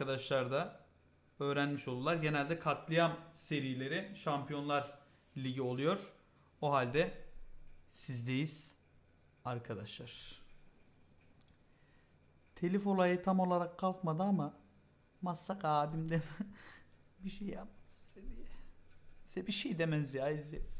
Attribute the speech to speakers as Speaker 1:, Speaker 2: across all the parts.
Speaker 1: arkadaşlar da öğrenmiş oldular. Genelde katliam serileri Şampiyonlar Ligi oluyor. O halde sizdeyiz arkadaşlar. Telif olayı tam olarak kalkmadı ama Massak abimden bir şey yapmaz bize diye. Bize bir şey demez ya izleriz.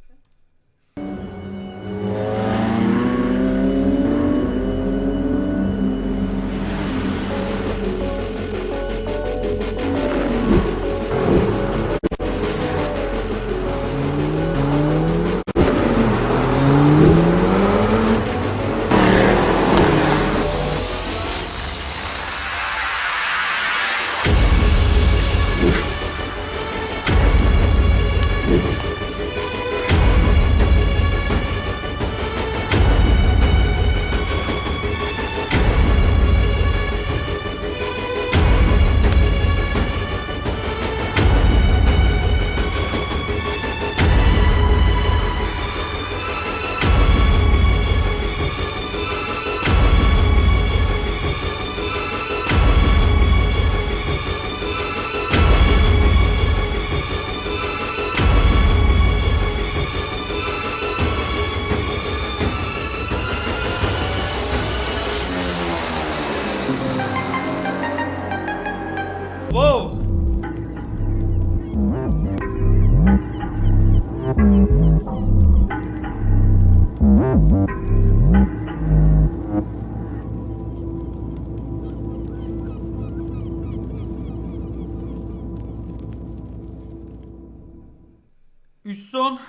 Speaker 1: Üç son.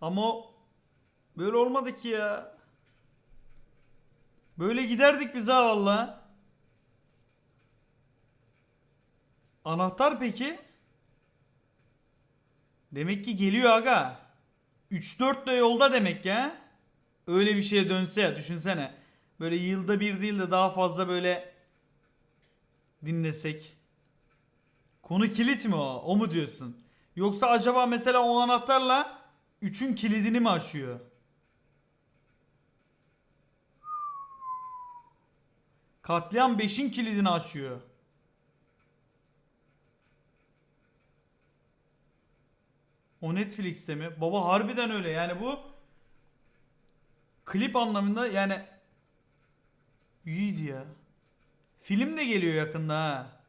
Speaker 1: Ama böyle olmadı ki ya. Böyle giderdik biz ha valla. Anahtar peki? Demek ki geliyor aga. 3-4 de yolda demek ya. Öyle bir şeye dönse ya düşünsene. Böyle yılda bir değil de daha fazla böyle dinlesek. Konu kilit mi o? O mu diyorsun? Yoksa acaba mesela o anahtarla 3'ün kilidini mi açıyor? Katliam 5'in kilidini açıyor. O Netflix'te mi? Baba harbiden öyle. Yani bu klip anlamında yani iyiydi ya. Film de geliyor yakında ha.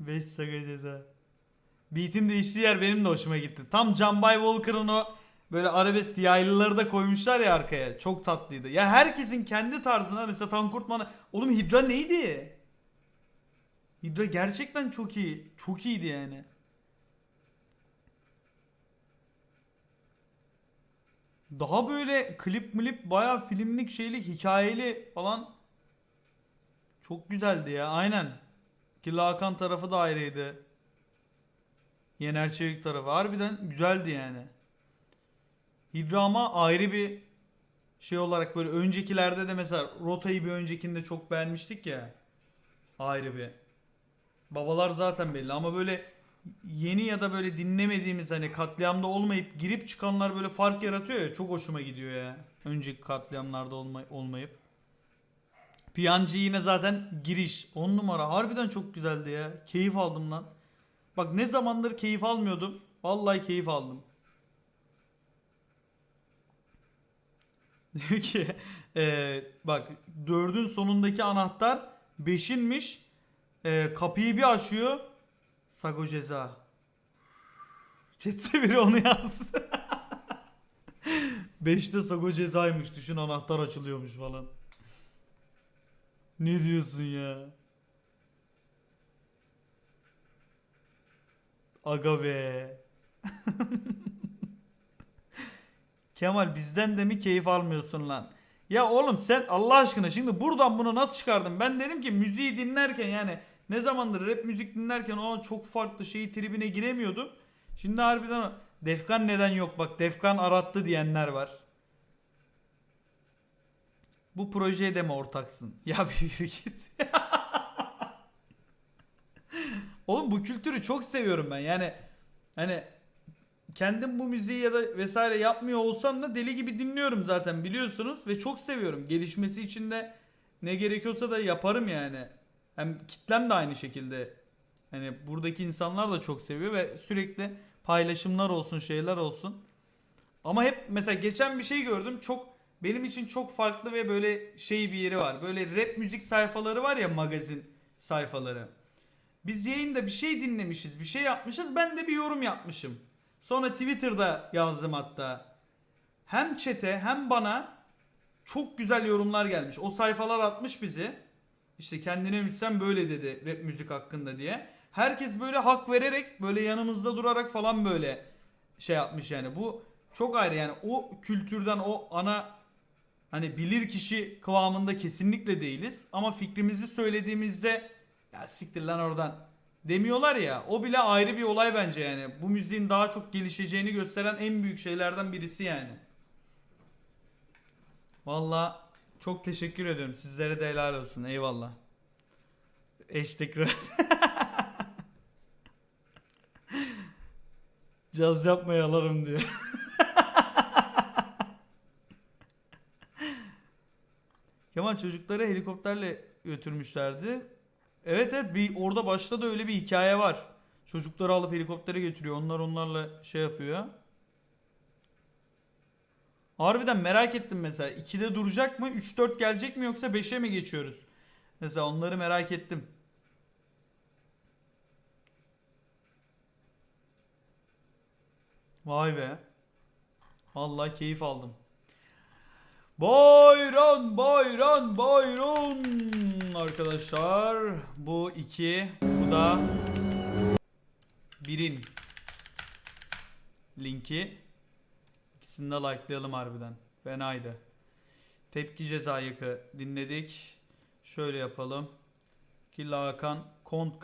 Speaker 1: Beş saga ceza. Beat'in değiştiği yer benim de hoşuma gitti. Tam Can Bay Walker'ın o böyle arabesk yaylıları da koymuşlar ya arkaya. Çok tatlıydı. Ya herkesin kendi tarzına mesela Tankurtman'a... Oğlum Hidra neydi? Hidra gerçekten çok iyi. Çok iyiydi yani. Daha böyle klip milip baya filmlik şeylik hikayeli falan çok güzeldi ya aynen. Ki Hakan tarafı da ayrıydı. Yener Çevik tarafı harbiden güzeldi yani. Hidra ama ayrı bir şey olarak böyle öncekilerde de mesela Rota'yı bir öncekinde çok beğenmiştik ya. Ayrı bir. Babalar zaten belli ama böyle yeni ya da böyle dinlemediğimiz hani katliamda olmayıp girip çıkanlar böyle fark yaratıyor ya çok hoşuma gidiyor ya. Önceki katliamlarda olmay olmayıp. Piyancı yine zaten giriş 10 numara harbiden çok güzeldi ya. Keyif aldım lan. Bak ne zamandır keyif almıyordum. Vallahi keyif aldım. Diyor ki e, bak dördün sonundaki anahtar beşinmiş. E, kapıyı bir açıyor. Sago ceza. Chat'te biri onu yazdı. Beşte Sago cezaymış. Düşün anahtar açılıyormuş falan. Ne diyorsun ya? Aga be. Kemal bizden de mi keyif almıyorsun lan? Ya oğlum sen Allah aşkına şimdi buradan bunu nasıl çıkardın? Ben dedim ki müziği dinlerken yani ne zamandır rap müzik dinlerken o çok farklı şeyi tribine giremiyordum. Şimdi harbiden Defkan neden yok bak Defkan arattı diyenler var. Bu projeye de mi ortaksın? Ya bir git. Oğlum bu kültürü çok seviyorum ben. Yani hani kendim bu müziği ya da vesaire yapmıyor olsam da deli gibi dinliyorum zaten biliyorsunuz ve çok seviyorum. Gelişmesi için de ne gerekiyorsa da yaparım yani. Hem kitlem de aynı şekilde. Hani buradaki insanlar da çok seviyor ve sürekli paylaşımlar olsun, şeyler olsun. Ama hep mesela geçen bir şey gördüm. Çok benim için çok farklı ve böyle şey bir yeri var. Böyle rap müzik sayfaları var ya magazin sayfaları. Biz yayında bir şey dinlemişiz, bir şey yapmışız. Ben de bir yorum yapmışım. Sonra Twitter'da yazdım hatta. Hem çete hem bana çok güzel yorumlar gelmiş. O sayfalar atmış bizi. İşte kendine müzisyen böyle dedi rap müzik hakkında diye. Herkes böyle hak vererek böyle yanımızda durarak falan böyle şey yapmış yani. Bu çok ayrı yani o kültürden o ana hani bilir kişi kıvamında kesinlikle değiliz. Ama fikrimizi söylediğimizde ya siktir lan oradan demiyorlar ya. O bile ayrı bir olay bence yani. Bu müziğin daha çok gelişeceğini gösteren en büyük şeylerden birisi yani. Valla çok teşekkür ediyorum. Sizlere de helal olsun. Eyvallah. Hashtag rap. Caz yapmayı alırım diyor. Kemal çocukları helikopterle götürmüşlerdi. Evet evet bir orada başta da öyle bir hikaye var. Çocukları alıp helikoptere götürüyor. Onlar onlarla şey yapıyor. Harbiden merak ettim mesela. 2'de duracak mı? 3-4 gelecek mi yoksa 5'e mi geçiyoruz? Mesela onları merak ettim. Vay be. Vallahi keyif aldım. Bayram, bayram, bayram arkadaşlar. Bu iki, bu da birin linki. İkisini de likelayalım harbiden. Fenaydı. Tepki ceza yıkı dinledik. Şöyle yapalım. Killa Hakan Kontkar